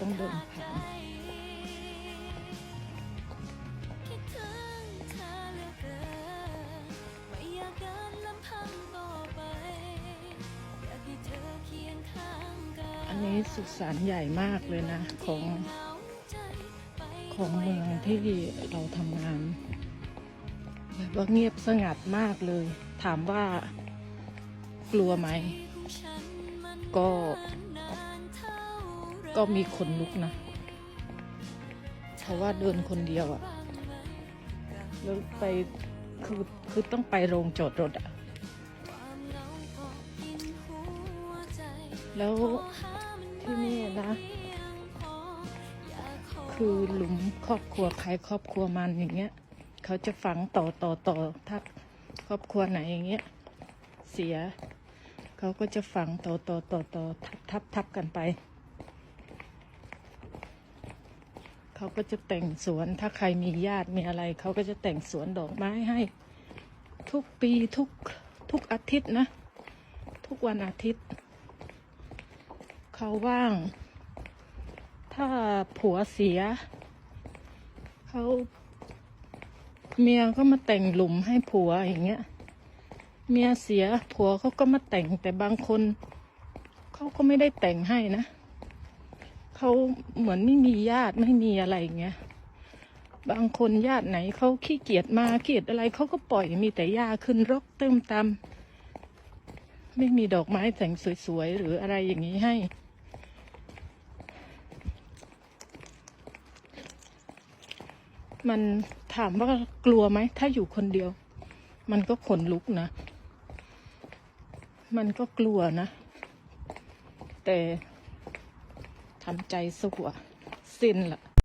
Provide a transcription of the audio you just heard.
ต้องเดินผ่านอันนี้สุสานใหญ่มากเลยนะ ของของเมืองที่เราทำงานแบบว่าเงียบสงัดมากเลย ถามว่ากลัวไหม ก็ ก็มีคนลุกนะ เพราะว่าเดินคนเดียวอะแล้วไปคือคือต้องไปโรงจอดรถอะแล้วที่นี่นะ คือหลุมครอบครัวใครครอบครัวมันอย่างเงี้ย เขาจะฝังต่อต่อต่อถ้าครอบครัวไหนอย่างเงี้ย เสีย เขาก็จะฝังต่อต่อต่อต่อทับทับทับกันไป เขาก็จะแต่งสวน ถ้าใครมีญาติมีอะไร เขาก็จะแต่งสวนดอกไม้ให้ ทุกปีทุกทุกอาทิตย์นะ ทุกวันอาทิตย์ เขาว่าง ถ้าผัวเสีย เขาเมียก็มาแต่งหลุมให้ผัวอย่างเงี้ย เมียเสียผัวเขาก็มาแต่งแต่บางคน เขาก็ไม่ได้แต่งให้นะ เขาเหมือนไม่มีญาติไม่มีอะไรอย่างเงี้ยบางคนญาติไหนเขาขี้เกียจมาเกียจอะไรเขาก็ปล่อยมีแต่หญ้าขึ้นรกเติมตามไม่มีดอกไม้แต่งสวยๆหรืออะไรอย่างนี้ให้ มันถามว่ากลัวไหมถ้าอยู่คนเดียว มันก็ขนลุกนะ มันก็กลัวนะ แต่ ทำใจสู้อะสิ้นละ